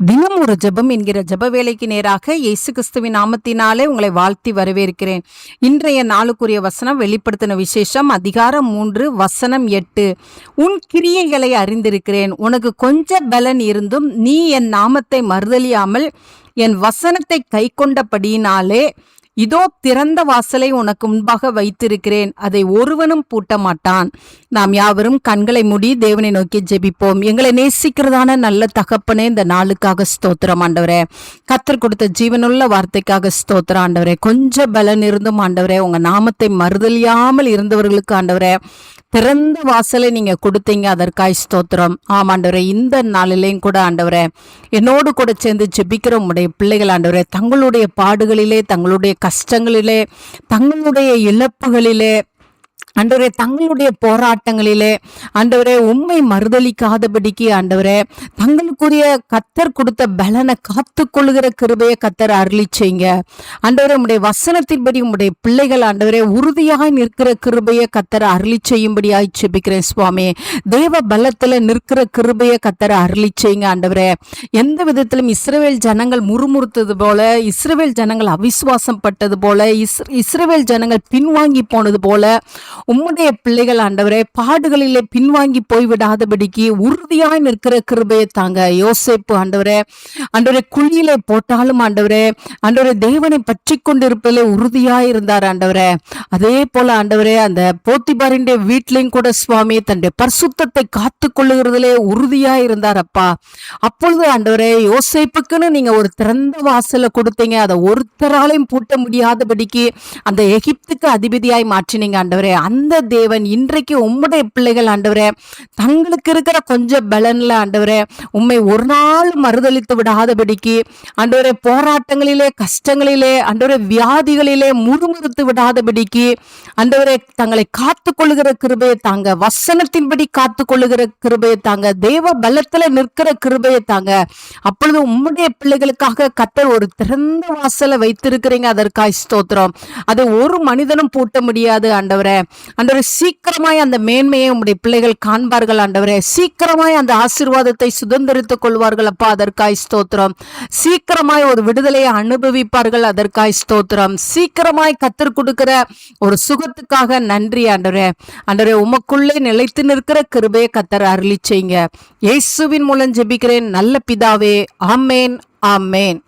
தினம் ஒரு ஜெபம் என்கிற ஜப வேலைக்கு நேராக இயேசு கிறிஸ்துவின் நாமத்தினாலே உங்களை வாழ்த்தி வரவேற்கிறேன். இன்றைய நாளுக்குரிய வசனம் வெளிப்படுத்தின விசேஷம் அதிகாரம் மூன்று வசனம் எட்டு. உன் கிரியைகளை அறிந்திருக்கிறேன். உனக்கு கொஞ்ச பலன் இருந்தும் நீ என் நாமத்தை மறுதலியாமல் என் வசனத்தை கை கொண்டபடியினாலே இதோ திறந்த வாசலை உனக்கு முன்பாக வைத்திருக்கிறேன். அதை ஒருவனும் பூட்ட மாட்டான் நாம் யாவரும் கண்களை மூடி தேவனை நோக்கி ஜெபிப்போம். எங்களை நேசிக்கிறதான நல்ல தகப்பனே இந்த நாளுக்காக ஸ்தோத்திரம் ஆண்டவரே. கத்தர் கொடுத்த ஜீவனுள்ள வார்த்தைக்காக ஸ்தோத்திரம் ஆண்டவரே. கொஞ்சம் பலன் இருந்தும் ஆண்டவரே. உங்க நாமத்தை மறுதலியாமல் இருந்தவர்களுக்கு ஆண்டவரே திறந்த வாசலை நீங்க கொடுத்தீங்க. அதற்காய் ஸ்தோத்திரம். ஆமாண்டவரே இந்த நாளிலேயும் கூட ஆண்டவரே என்னோடு கூட சேர்ந்து ஜெபிக்கிற உடைய பிள்ளைகள் ஆண்டவரே தங்களுடைய பாடுகளிலே தங்களுடைய கஷ்டங்களிலே தங்களுடைய இழப்புகளிலே ஆண்டவரே தங்களுடைய போராட்டங்களிலே ஆண்டவரே உண்மை மறுதளிக்காதபடிக்கு ஆண்டவரே தங்களுக்குரிய கத்தர் கொடுத்த பலனை காத்து கொள்ளுகிற கிருபையை கத்தர் அருளி செய்யுங்க. ஆண்டவரே உடைய வசனத்தின்படி உங்களுடைய பிள்ளைகள் ஆண்டவரே உறுதியாக நிற்கிற கிருபையை கத்தர் அருளி செய்யும்படியாய் செபிக்கிறேன் சுவாமி. தேவ பலத்துல நிற்கிற கிருபையை கத்தர் அருளி செய்யுங்க ஆண்டவரே. எந்த விதத்திலும் இஸ்ரேல் ஜனங்கள் முறுமுறுத்தது போல இஸ்ரேல் ஜனங்கள் அவிசுவாசம் பட்டது போல இஸ் இஸ்ரவேல் ஜனங்கள் பின்வாங்கி போனது போல உம்முடைய பிள்ளைகள் ஆண்டவரே பாடுகளிலே பின்வாங்கி போய்விடாதபடிக்கு உறுதியாய் நிற்கிற கிருபையை தாங்க யோசேப்பு ஆண்டவரே. ஆண்டவரே குழியிலே போட்டாலும் ஆண்டவரே ஆண்டவரே தேவனை பற்றி கொண்டிருப்பதிலே உறுதியாய் இருந்தார் ஆண்டவரே. அதே போல ஆண்டவரே அந்த போத்திபாரின் வீட்டிலையும் கூட சுவாமி தன்னுடைய பரிசுத்தத்தை காத்து கொள்ளுகிறதுலே உறுதியாய் இருந்தார் அப்பா. அப்பொழுது ஆண்டவரே யோசேப்புக்குன்னு நீங்க ஒரு திறந்த வாசலை கொடுத்தீங்க அதை ஒருத்தராலையும் பூட்ட முடியாதபடிக்கு அந்த எகிப்துக்கு அதிபதியாய் மாற்றினீங்க ஆண்டவரே. அந்த தேவன் இன்றைக்கு உம்முடைய பிள்ளைகள் ஆண்டவரே தங்களுக்கு இருக்கிற கொஞ்சம் பலன்ல ஆண்டவரே உண்மை ஒரு நாள் மறுதளித்து விடாதபடிக்கு ஆண்டவரே போராட்டங்களிலே கஷ்டங்களிலே ஆண்டவரே வியாதிகளிலே முறுமுறுத்து விடாதபடிக்கு ஆண்டவரே தங்களை காத்து கொள்ளுகிற கிருபையை தாங்க வசனத்தின்படி காத்து கொள்ளுகிற கிருபையை தாங்க தேவ பலத்துல நிற்கிற கிருபையை தாங்க. அப்பொழுது உம்முடைய பிள்ளைகளுக்காக கத்தர் ஒரு திறந்த வாசலை வைத்திருக்கிறீங்க அதற்காக ஸ்தோத்திரம். அதை ஒரு மனிதனும் பூட்ட முடியாது ஆண்டவரே. ஆண்டவரே சீக்கிரமாய் அந்த மேன்மையை உங்களுடைய பிள்ளைகள் காண்பார்கள் ஆண்டவரே. சீக்கிரமாய் அந்த ஆசீர்வாதத்தை சுதந்திரித்துக் கொள்வார்கள் அப்பா அதற்காய் ஸ்தோத்திரம். சீக்கிரமாய் ஒரு விடுதலையை அனுபவிப்பார்கள் அதற்காய் ஸ்தோத்திரம். சீக்கிரமாய் கத்தர் கொடுக்கிற ஒரு சுகத்துக்காக நன்றி ஆண்டவரே. ஆண்டவரே உமக்குள்ளே நிலைத்து நிற்கிற கிருபையை கத்தர் அருளி செய்யுங்க. இயேசுவின் மூலம் ஜெபிக்கிறேன். நல்ல பிதாவே ஆமேன் ஆமேன்.